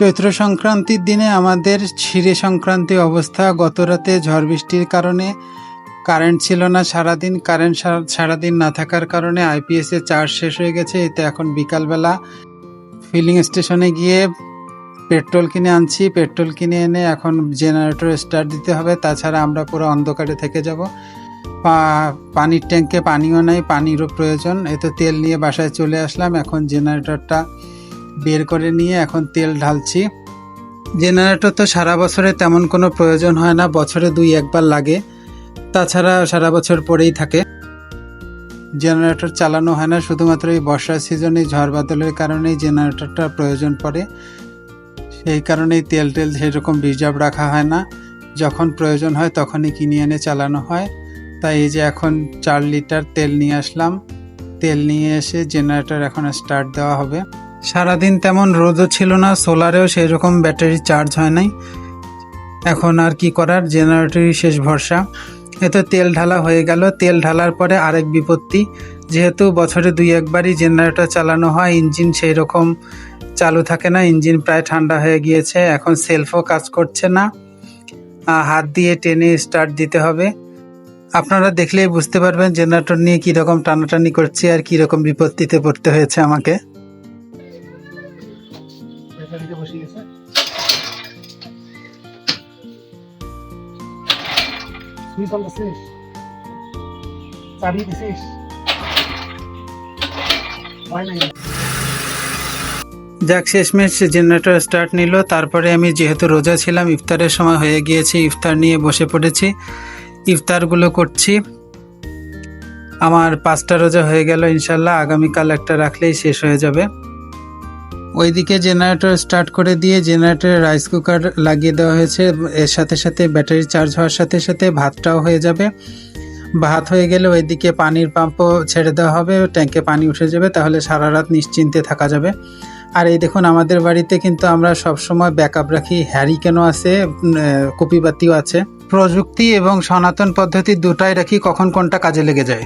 চৈত্র সংক্রান্তির দিনে আমাদের ছিঁড়ে সংক্রান্তি অবস্থা। গত রাতে ঝড় বৃষ্টির কারণে কারেন্ট ছিল না সারাদিন। কারেন্ট সারা- সারাদিন না থাকার কারণে আইপিএস চার্জ শেষ হয়ে গেছে। এতে এখন বিকালবেলা ফিলিং স্টেশনে গিয়ে পেট্রোল কিনে আনছি। পেট্রোল কিনে এনে এখন জেনারেটর স্টার্ট দিতে হবে। তাছাড়া আমরা পুরো অন্ধকারে থেকে যাব। পানির ট্যাঙ্কে পানিও নাই, পানিরও প্রয়োজন। এতে তেল নিয়ে বাসায় চলে আসলাম। এখন জেনারেটরটা বের করে নিয়ে এখন তেল ঢালছি। জেনারেটর তো সারা বছরে তেমন কোনো প্রয়োজন হয় না, বছরে দুই একবার লাগে। তাছাড়া সারা বছর পরেই থাকে। জেনারেটর চালানো হয় না, শুধুমাত্র এই বর্ষার সিজনে ঝড় বাদলের কারণেই জেনারেটরটা প্রয়োজন পড়ে। সেই কারণেই তেল টেল সেরকম রিজার্ভ রাখা হয় না। যখন প্রয়োজন হয় তখনই কিনে এনে চালানো হয়। তাই এই যে এখন চার লিটার তেল নিয়ে আসলাম। তেল নিয়ে এসে জেনারেটর এখন স্টার্ট দেওয়া হবে। সারাদিন তেমন রোদও ছিল না, সোলারেও সেই রকম ব্যাটারি চার্জ হয় নাই। এখন আর কি করার জেনারেটরই শেষ ভরসা। এতে তেল ঢালা হয়ে গেল। তেল ঢালার পরে আরেক বিপত্তি, যেহেতু বছরে দুই একবারই জেনারেটর চালানো হয়, ইঞ্জিন সেই রকম চালু থাকে না, ইঞ্জিন প্রায় ঠান্ডা হয়ে গিয়েছে, এখন সেলফও কাজ করছে না। হাত দিয়ে টেনে স্টার্ট দিতে হবে। আপনারা দেখলেই বুঝতে পারবেন জেনারেটর নিয়ে কীরকম টানাটানি করছি আর কীরকম বিপত্তিতে পড়তে হয়েছে আমাকে। ব্যাটারিতে বসে গেছে চাবি দিছিস নাই। যাক, শেষমেশ জেনারেটর স্টার্ট নিল। তারপরে আমি যেহেতু রোজা ছিলাম, ইফতারের সময় হয়ে গিয়েছে, ইফতার নিয়ে বসে পড়েছি। ইফতারগুলো করছি। আমার পাঁচটা রোজা হয়ে গেল, ইনশাল্লাহ। আগামীকাল একটা রাখলেই শেষ হয়ে যাবে। ওইদিকে জেনারেটর স্টার্ট করে দিয়ে জেনারেটরে রাইস কুকার লাগিয়ে দেওয়া হয়েছে। এর সাথে সাথে ব্যাটারি চার্জ হওয়ার সাথে সাথে ভাতটাও হয়ে যাবে। ভাত হয়ে গেলে ওইদিকে পানির পাম্পও ছেড়ে দেওয়া হবে। ট্যাঙ্কে পানি উঠে যাবে, তাহলে সারা রাত নিশ্চিন্তে থাকা যাবে। আর এই দেখুন, আমাদের বাড়িতে কিন্তু আমরা সব সময় ব্যাকআপ রাখি। হ্যারিকেনও আছে কপিবাতিও আছে। প্রযুক্তি এবং সনাতন পদ্ধতি দুটাই রাখি, কখন কোনটা কাজে লেগে যায়।